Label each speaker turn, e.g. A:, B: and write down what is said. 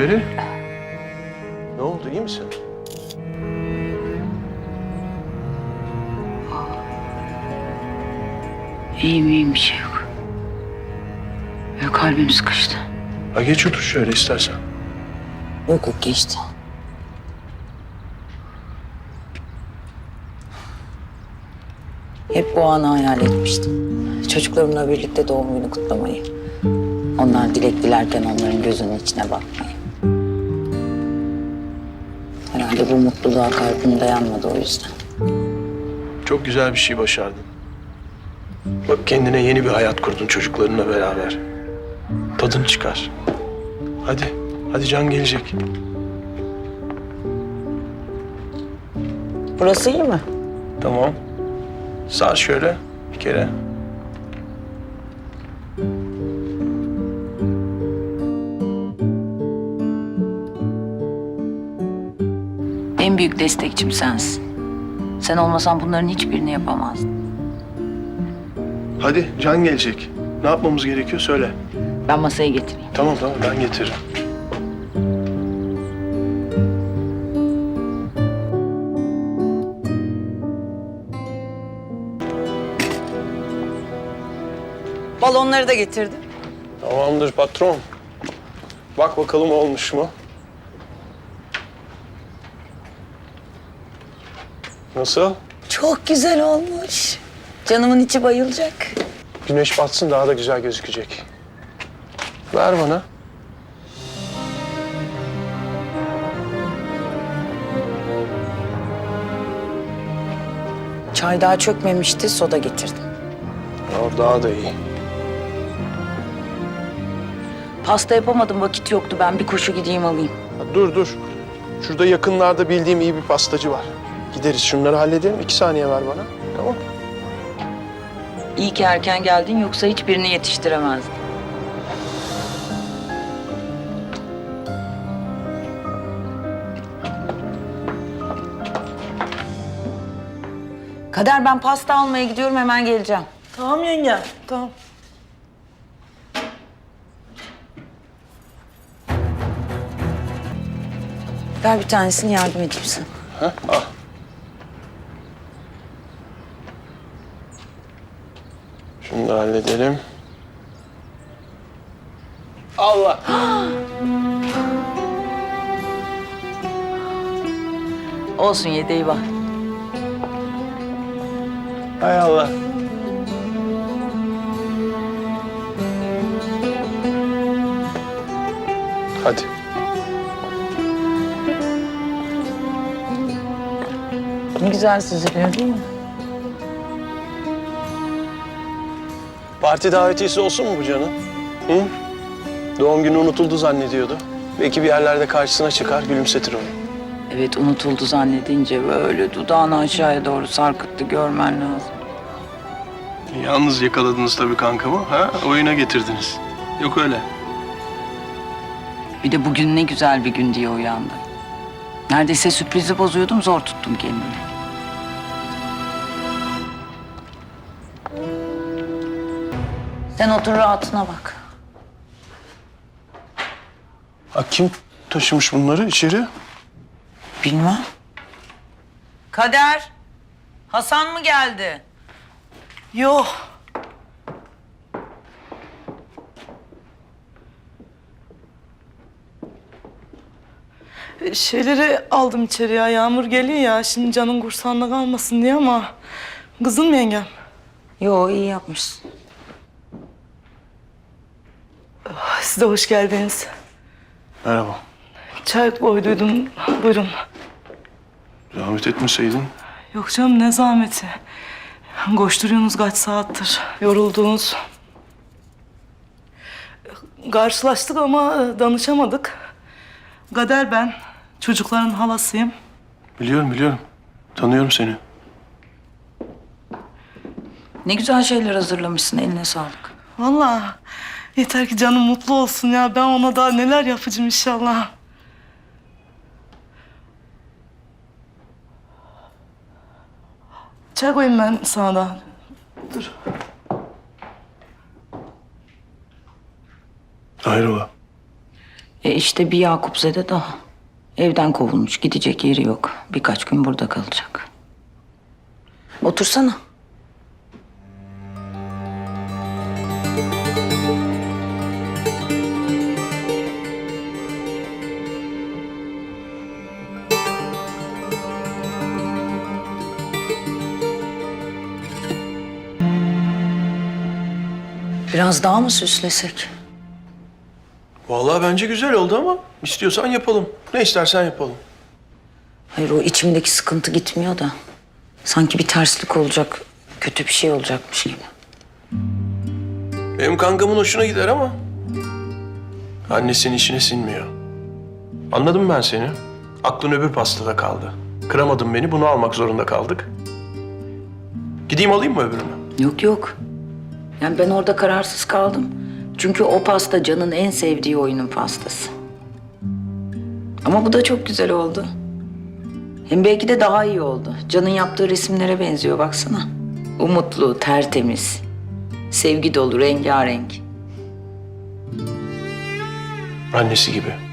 A: Peri. Ne oldu iyi misin?
B: İyiyim iyiyim bir şey yok. Ya kalbim sıkıştı.
A: Ha geç otur şöyle istersen.
B: Yok yok geçti. Hep bu anı hayal etmiştim. Çocuklarımla birlikte doğum günü kutlamayı. Onlar dilek dilerken onların gözünün içine bakmayı. Herhalde bu mutluluğa kalbim dayanmadı o yüzden.
A: Çok güzel bir şey başardın. Bak kendine yeni bir hayat kurdun çocuklarınla beraber. Tadını çıkar. Hadi. Hadi Can gelecek.
B: Burası iyi mi?
A: Tamam. Sağ şöyle bir kere.
B: Büyük destekçim sensin. Sen olmasan bunların hiçbirini yapamazdım.
A: Hadi Can gelecek. Ne yapmamız gerekiyor söyle.
B: Ben masaya getireyim.
A: Tamam tamam ben getiririm.
B: Balonları da getirdim.
A: Tamamdır patron. Bak bakalım olmuş mu? Nasıl?
B: Çok güzel olmuş. Canımın içi bayılacak.
A: Güneş batsın daha da güzel gözükecek. Ver bana.
B: Çay daha çökmemişti, soda getirdim.
A: O daha da iyi.
B: Pasta yapamadım, vakit yoktu. Ben bir koşu gideyim alayım.
A: Ha, dur dur. Şurada yakınlarda bildiğim iyi bir pastacı var. Gideriz şunları halledelim. İki saniye ver bana. Tamam.
B: İyi ki erken geldin, yoksa hiçbirini yetiştiremezdim. Kader ben pasta almaya gidiyorum, hemen geleceğim.
C: Tamam yenge, tamam.
B: Ver bir tanesini yardım edeyim sana.
A: Ha? Al. Şunu da halledelim. Allah.
B: Olsun yedeği var.
A: Hay Allah. Hadi.
B: Ne güzel süzülüyor değil mi?
A: Parti davetiyesi olsun mu bu canın? Hı? Doğum günü unutuldu zannediyordu. Belki bir yerlerde karşısına çıkar, gülümsetir onu.
B: Evet unutuldu zannedince böyle dudağını aşağıya doğru sarkıttı görmen lazım.
A: Yalnız yakaladınız tabii kankamı, ha? Oyuna getirdiniz. Yok öyle.
B: Bir de bugün ne güzel bir gün diye uyandı. Neredeyse sürprizi bozuyordum zor tuttum kendimi. Sen otur rahatına bak.
A: Ha, kim taşımış bunları içeri?
B: Bilmem. Kader. Hasan mı geldi?
C: Yok. Şeyleri aldım içeri ya. Yağmur geliyor ya. Şimdi canın kursağında kalmasın diye ama... Kızın mı yengem?
B: Yo iyi yapmışsın.
C: Siz de hoş geldiniz.
A: Merhaba.
C: Çay koyduydum. Buyurun.
A: Zahmet etmeseydin.
C: Yok canım ne zahmeti. Koşturuyorsunuz kaç saattir. Yoruldunuz. Karşılaştık ama e, danışamadık. Kader ben. Çocukların halasıyım.
A: Biliyorum, biliyorum. Tanıyorum seni.
B: Ne güzel şeyler hazırlamışsın eline sağlık.
C: Vallahi yeter ki canım mutlu olsun ya. Ben ona daha neler yapacağım inşallah. Çay koyayım ben sana da. Dur.
A: Hayrola?
B: E işte bir Yakupzede daha. Evden kovulmuş, gidecek yeri yok. Birkaç gün burada kalacak. Otursana. Biraz daha mı süslesek?
A: Vallahi bence güzel oldu ama istiyorsan yapalım. Ne istersen yapalım.
B: Hayır o içimdeki sıkıntı gitmiyor da. Sanki bir terslik olacak, kötü bir şey olacakmış gibi.
A: Benim kankamın hoşuna gider ama... Annesinin işine sinmiyor. Anladım ben seni. Aklın öbür pastada kaldı. Kıramadın beni, bunu almak zorunda kaldık. Gideyim alayım mı öbürünü?
B: Yok yok. Yani ben orada kararsız kaldım. Çünkü o pasta Can'ın en sevdiği oyunun pastası. Ama bu da çok güzel oldu. Hem belki de daha iyi oldu. Can'ın yaptığı resimlere benziyor baksana. Umutlu, tertemiz. Sevgi dolu, rengarenk.
A: Annesi gibi.